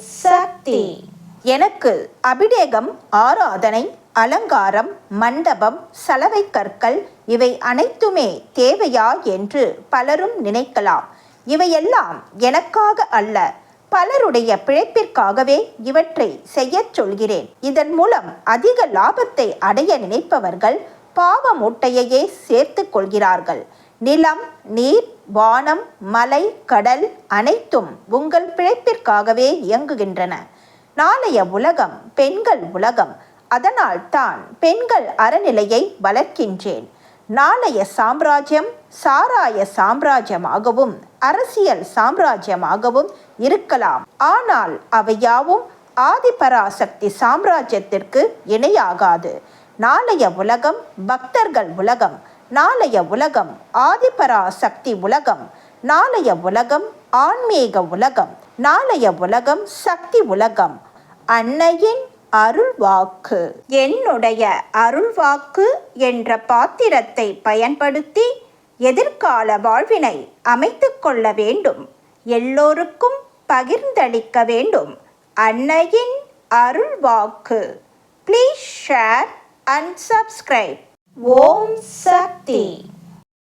சக்தி. எனக்கு அபிடேகம் ஆராதனை அலங்காரம் மண்டபம் சலவை கற்கள் இவை அனைத்துமே தேவையா என்று பலரும் நினைக்கலாம். இவையெல்லாம் எனக்காக அல்ல பலருடைய பிழைப்பிற்காகவே இவற்றை செய்யச் சொல்கிறேன். இதன் மூலம் அதிக லாபத்தை அடைய நினைப்பவர்கள் பாவ மூட்டையையே சேர்த்து கொள்கிறார்கள். நிலம் நீர் வானம் மலை கடல் அனைத்தும் உங்கள் பிழைப்பிற்காகவே இயங்குகின்றன. நாளைய உலகம் பெண்கள் உலகம். அதனால் தான் பெண்கள் அறநிலையை வளர்க்கின்றேன். நாளைய சாம்ராஜ்யம் சாராய சாம்ராஜ்யமாகவும் அரசியல் சாம்ராஜ்யமாகவும் இருக்கலாம். ஆனால் அவையாவும் ஆதிபராசக்தி சாம்ராஜ்யத்திற்கு இணையாகாது. நாளைய உலகம் பக்தர்கள் உலகம். நாளைய உலகம் ஆதிபராசக்தி உலகம் நாளைய உலகம் ஆன்மீக உலகம் நாளைய உலகம் சக்தி உலகம். அன்னையின் அருள்வாக்கு. என்னுடைய அருள்வாக்கு என்ற பாத்திரத்தை பயன்படுத்தி எதிர்கால வாழ்வினை அமைத்து கொள்ள வேண்டும். எல்லோருக்கும் பகிர்ந்தளிக்க வேண்டும். அன்னையின் அருள்வாக்கு. Please share and subscribe Om Shakti